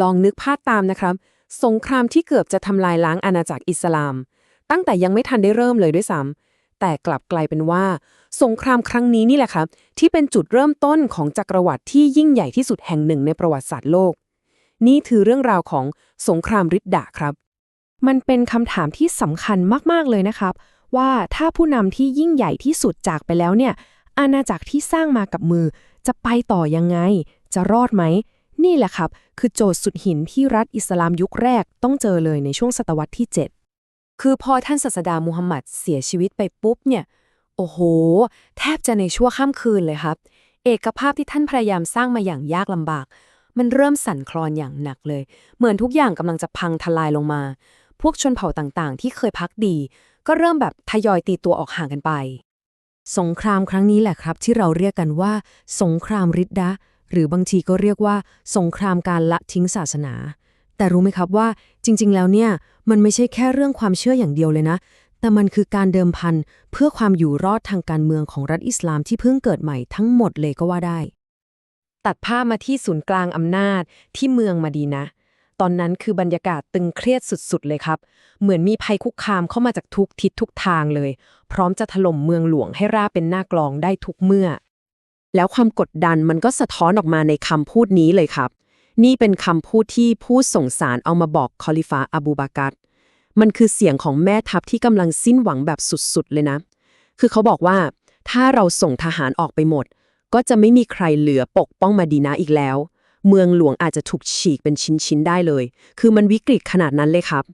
ลองนึกภาพตามนะครับ สงครามที่เกือบจะทำลายล้างอาณาจักรอิสลาม ตั้งแต่ยังไม่ทันได้เริ่มเลยด้วยซ้ำแต่กลับกลายเป็นว่า สงครามครั้งนี้นี่แหละครับ ที่เป็นจุดเริ่มต้นของจักรวรรดิที่ยิ่งใหญ่ที่สุดแห่งหนึ่งในประวัติศาสตร์โลก นี่คือเรื่องราวของสงครามริดดาครับ มันเป็นคำถามที่สำคัญมากๆเลยนะครับ ว่าถ้าผู้นำที่ยิ่งใหญ่ที่สุดจากไปแล้วเนี่ยอาณาจักรที่สร้างมากับมือ จะไปต่อยังไง จะรอดไหม นี่แหละครับ คือโจทย์สุดหินที่รัฐอิสลามยุคแรกต้องเจอเลยในช่วงศตวรรษที่ 7 คือพอท่านศาสดามูฮัมหมัดเสียชีวิตไปปุ๊บเนี่ย โอ้โห แทบจะในชั่วข้ามคืนเลยครับ เอกภาพที่ท่านพยายามสร้างมาอย่างยากลำบาก มันเริ่มสั่นคลอนอย่างหนักเลย เหมือนทุกอย่างกำลังจะพังทลายลงมา พวกชนเผ่าต่างๆ ที่เคยพักดี ก็เริ่มแบบทยอยตีตัวออกห่างกันไป สงครามครั้งนี้แหละครับ ที่เราเรียกกันว่า สงครามริดดะ หรือบางทีก็เรียกว่า สงครามการละทิ้งศาสนา แต่รู้ไหมครับว่าจริง ๆ แล้วเนี่ย มันไม่ใช่แค่เรื่องความเชื่ออย่างเดียวเลยนะ แต่มันคือการเดิมพันเพื่อความอยู่รอดทางการเมืองของรัฐอิสลามที่เพิ่งเกิดใหม่ทั้งหมดเลยก็ว่าได้ ตัดภาพมาที่ศูนย์กลางอำนาจที่เมืองมาดีนะตอนนั้นคือบรรยากาศตึงเครียดสุดๆ เลยครับ เหมือนมีภัยคุกคามเข้ามาจากทุกทิศทุกทางเลย พร้อมจะถล่มเมืองหลวงให้ราบเป็นหน้ากลองได้ทุกเมื่อ แล้วความกดดันมันก็สะท้อนออกมาในคำพูดนี้เลยครับ นี่เป็นคำพูดที่ผู้ส่งสารเอามาบอกคอลิฟาอบูบากัดมันคือเสียงของแม่ทัพที่กำลังสิ้นหวังแบบสุดๆเลยนะ คือเขาบอกว่า ถ้าเราส่งทหารออกไปหมด ก็จะไม่มีใครเหลือปกป้องมาดีนาอีกแล้ว เมืองหลวงอาจจะถูกฉีกเป็นชิ้นๆได้เลย คือมันวิกฤตขนาดนั้นเลยครับ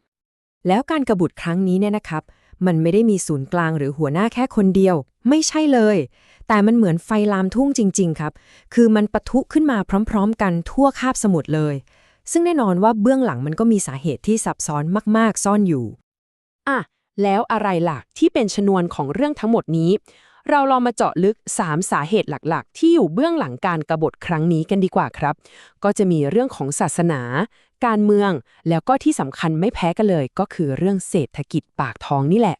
แล้วการกรบุตรครั้งนี้เนี่ยนะครับ มันไม่ได้มีศูนย์กลางหรือหัวหน้าแค่คนเดียว ไม่ใช่เลย แต่มันเหมือนไฟลามทุ่งจริง ๆ ครับ คือมันปะทุขึ้นมาพร้อม ๆ กันทั่วคาบสมุทรเลย ซึ่งแน่นอนว่าเบื้องหลังมันก็มีสาเหตุที่ซับซ้อนมาก ๆ ซ่อนอยู่อะแล้วอะไรล่ะที่เป็นชนวนของเรื่องทั้งหมดนี้ เราลองมาเจาะลึก 3 สาเหตุหลักๆ ที่อยู่เบื้องหลังการกรบฏครั้งนี้กันดีกว่าครับ ก็จะมีเรื่องของศาสนา การเมือง แล้วก็ที่สำคัญไม่แพ้กันเลย ก็คือเรื่องเศรษฐกิจปากท้องนี่แหละ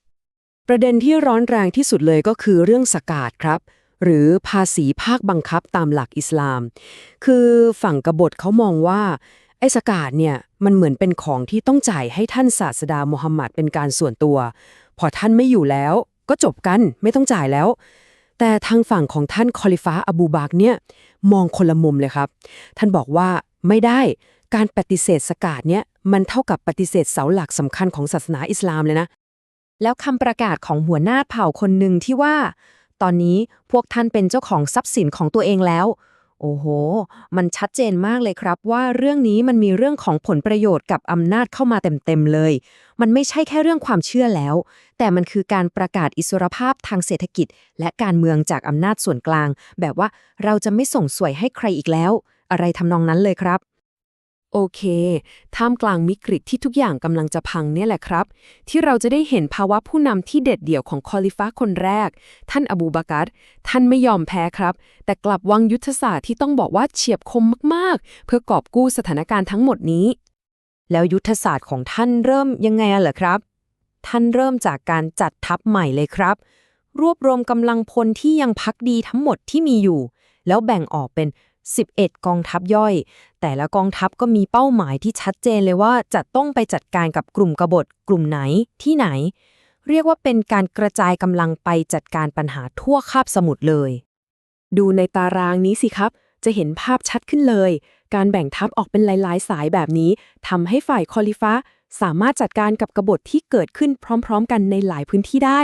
ประเด็นที่ร้อนแรงที่สุดเลยก็คือเรื่องสกาดครับ หรือภาษีภาคบังคับตามหลักอิสลาม คือฝั่งกบฏเขามองว่าไอ้สกาดเนี่ยมันเหมือนเป็นของที่ต้องจ่ายให้ท่านศาสดามูฮัมหมัดเป็นการส่วนตัว พอท่านไม่อยู่แล้ว ก็จบกันไม่ต้องจ่ายแล้ว แต่ทางฝั่งของท่านคอลิฟ้าอบูบากเนี่ยมองคนละมุมเลยครับ ท่านบอกว่าไม่ได้ การปฏิเสธสกาดเนี่ยมันเท่ากับปฏิเสธเสาหลักสำคัญของศาสนาอิสลามเลยนะ แล้วคำประกาศของหัวหน้าเผ่าคนหนึ่งที่ว่า ตอนนี้พวกท่านเป็นเจ้าของทรัพย์สินของตัวเองแล้ว โอ้โห มันชัดเจนมากเลยครับ ว่าเรื่องนี้มันมีเรื่องของผลประโยชน์กับอำนาจเข้ามาเต็มๆเลย มันไม่ใช่แค่เรื่องความเชื่อแล้ว แต่มันคือการประกาศอิสรภาพทางเศรษฐกิจ และการเมืองจากอำนาจส่วนกลาง แบบว่าเราจะไม่ส่งสวยให้ใครอีกแล้ว อะไรทำนองนั้นเลยครับ โอเค ท่ามกลางมิกฤตที่ทุกอย่างกำลังจะพังเนี่ยแหละครับ ที่เราจะได้เห็นภาวะผู้นำที่เด็ดเดี่ยวของคอลิฟ้าคนแรก ท่านอบูบากัดท่านไม่ยอมแพ้ครับ แต่กลับวางยุทธศาสตร์ที่ต้องบอกว่าเฉียบคมมากๆ เพื่อกอบกู้สถานการณ์ทั้งหมดนี้ แล้วยุทธศาสตร์ของท่านเริ่มยังไงอะเหรอครับ ท่านเริ่มจากการจัดทัพใหม่เลยครับ รวบรวมกำลังพลที่ยังพักดีทั้งหมดที่มีอยู่ แล้วแบ่งออกเป็น 11 กองทัพย่อย แต่ละกองทัพก็มีเป้าหมายที่ชัดเจนเลยว่าจะต้องไปจัดการกับกลุ่มกบฏกลุ่มไหนที่ไหน เรียกว่าเป็นการกระจายกำลังไปจัดการปัญหาทั่วคาบสมุทรเลย ดูในตารางนี้สิครับ จะเห็นภาพชัดขึ้นเลย การแบ่งทัพออกเป็นหลาย ๆ สายแบบนี้ทำให้ฝ่ายคอลิฟ้าสามารถจัดการกับกบฏที่เกิดขึ้นพร้อม ๆ กันในหลายพื้นที่ได้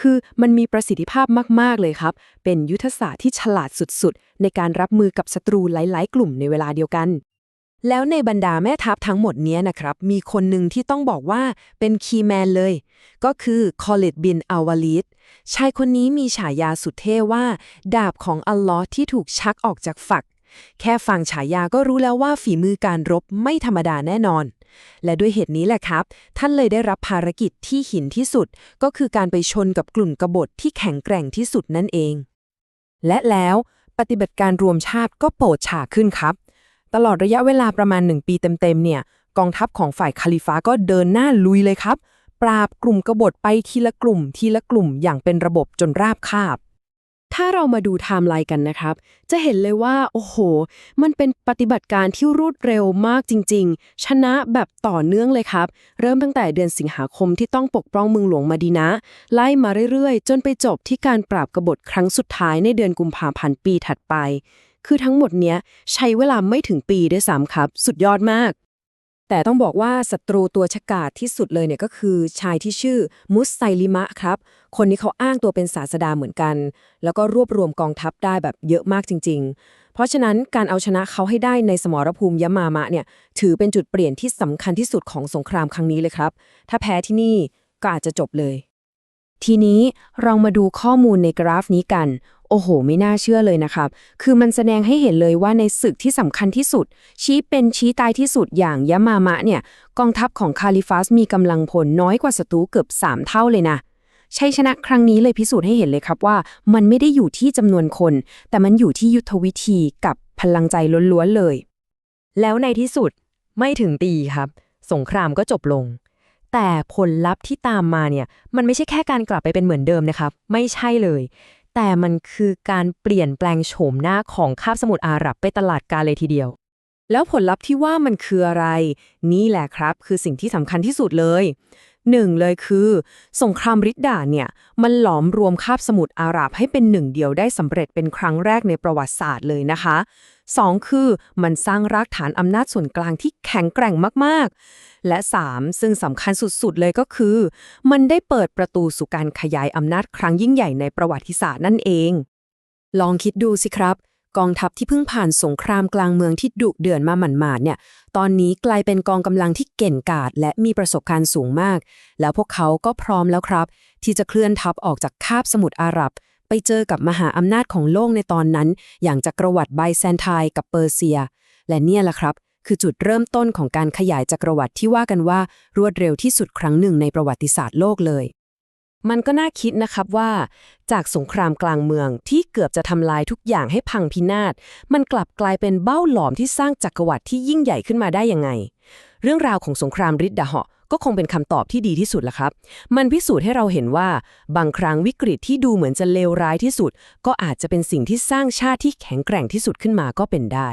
คือมันมีประสิทธิภาพมาก ๆ เลยครับ เป็นยุทธศาสตร์ที่ฉลาดสุด ๆ ในการรับมือกับศัตรูหลาย ๆ กลุ่มในเวลาเดียวกัน แล้วในบรรดาแม่ทัพทั้งหมดนี้นะครับ มีคนหนึ่งที่ต้องบอกว่าเป็นคีย์แมนเลย ก็คือคอลิดบินอาวาลิดชายคนนี้มีฉายาสุดเท่ว่า ดาบของอัลลอฮ์ที่ถูกชักออกจากฝัก แค่ฟังฉายาก็รู้แล้วว่าฝีมือการรบไม่ธรรมดาแน่นอน และด้วยเหตุนี้แหละครับ ท่านเลยได้รับภารกิจที่หินที่สุด ก็คือการไปชนกับกลุ่มกบฏที่แข็งแกร่งที่สุดนั่นเอง และแล้วปฏิบัติการรวมชาติก็โปรดฉากขึ้นครับ ตลอดระยะเวลาประมาณหนึ่งปีเต็มๆเนี่ย กองทัพของฝ่ายคาลิฟ้าก็เดินหน้าลุยเลยครับ ปราบกลุ่มกบฏไปทีละกลุ่ม ทีละกลุ่มอย่างเป็นระบบจนราบคาบ ถ้าเรามาดูไทม์ไลน์กันนะครับ จะเห็นเลยว่า โอ้โห มันเป็นปฏิบัติการที่รวดเร็วมากจริง ๆ ชนะแบบต่อเนื่องเลยครับ เริ่มตั้งแต่เดือนสิงหาคมที่ต้องปกป้องเมืองหลวงมาดีนะ ไล่มาเรื่อยๆ จนไปจบที่การปราบกบฏครั้งสุดท้ายในเดือนกุมภาพันธ์ปีถัดไป คือทั้งหมดเนี้ยใช้เวลาไม่ถึงปีด้วยซ้ำครับ สุดยอดมาก แต่ต้องบอกว่าศัตรูตัวฉกาจที่สุดเลยเนี่ยก็คือชายที่ชื่อมุสไซลิมะครับ คนนี้เขาอ้างตัวเป็นศาสดาเหมือนกัน แล้วก็รวบรวมกองทัพได้แบบเยอะมากจริง ๆ เพราะฉะนั้นการเอาชนะเขาให้ได้ในสมรภูมิยะมามะเนี่ยถือเป็นจุดเปลี่ยนที่สำคัญที่สุดของสงครามครั้งนี้เลยครับ ถ้าแพ้ที่นี่ก็อาจจะจบเลย ทีนี้เรามาดูข้อมูลในกราฟนี้กัน โอ้โห ไม่น่าเชื่อเลยนะครับ คือมันแสดงให้เห็นเลยว่าในศึกที่สำคัญที่สุด ชี้เป็นชี้ตายที่สุดอย่างยะมามะเนี่ย กองทัพของคาลิฟัสมีกำลังพลน้อยกว่าศัตรูเกือบ 3 เท่าเลยนะชัยชนะครั้งนี้เลยพิสูจน์ให้เห็นเลยครับว่า มันไม่ได้อยู่ที่จำนวนคน แต่มันอยู่ที่ยุทธวิธีกับพลังใจล้วนๆเลย แล้วในที่สุดไม่ถึงปีครับ สงครามก็จบลง แต่ผลลัพธ์ที่ตามมาเนี่ย มันไม่ใช่แค่การกลับไปเป็นเหมือนเดิมนะครับ ไม่ใช่เลย แต่มันคือการเปลี่ยนแปลงโฉมหน้าของคาบสมุทรอาหรับไปตลาดกาเลยทีเดียว แล้วผลลัพธ์ที่ว่ามันคืออะไร นี่แหละครับ คือสิ่งที่สำคัญที่สุดเลย หนึ่งเลยคือ สงครามริดดาเนี่ย มันหลอมรวมคาบสมุทรอาหรับให้เป็นหนึ่งเดียวได้สำเร็จเป็นครั้งแรกในประวัติศาสตร์เลยนะคะสองคือมันสร้างรากฐานอำนาจส่วนกลางที่แข็งแกร่งมากๆ และสามซึ่งสำคัญสุดๆ เลยก็คือ มันได้เปิดประตูสู่การขยายอำนาจครั้งยิ่งใหญ่ในประวัติศาสตร์นั่นเอง ลองคิดดูสิครับ กองทัพที่เพิ่งผ่านสงครามกลางเมืองที่ดุเดือดมาหมาดๆเนี่ย ตอนนี้กลายเป็นกองกำลังที่เก่งกาจและมีประสบการณ์สูงมาก แล้วพวกเขาก็พร้อมแล้วครับ ที่จะเคลื่อนทัพออกจากคาบสมุทรอาหรับ ไปเจอกับมหาอำนาจของโลกในตอนนั้น อย่างจักรวรรดิไบแซนไทน์กับเปอร์เซีย และเนี่ยแหละครับคือจุดเริ่มต้นของการขยายจักรวรรดิที่ว่ากันว่ารวดเร็วที่สุดครั้งหนึ่งในประวัติศาสตร์โลกเลย มันก็น่าคิดนะครับว่า จากสงครามกลางเมืองที่เกือบจะทำลายทุกอย่างให้พังพินาศ มันกลับกลายเป็นเบ้าหลอมที่สร้างจักรวรรดิที่ยิ่งใหญ่ขึ้นมาได้ยังไง เรื่องราวของสงครามริดดาเหาะก็คงเป็นคำตอบที่ดีที่สุดละครับ มันพิสูจน์ให้เราเห็นว่า บางครั้งวิกฤตที่ดูเหมือนจะเลวร้ายที่สุด ก็อาจจะเป็นสิ่งที่สร้างชาติที่แข็งแกร่งที่สุดขึ้นมาก็เป็นได้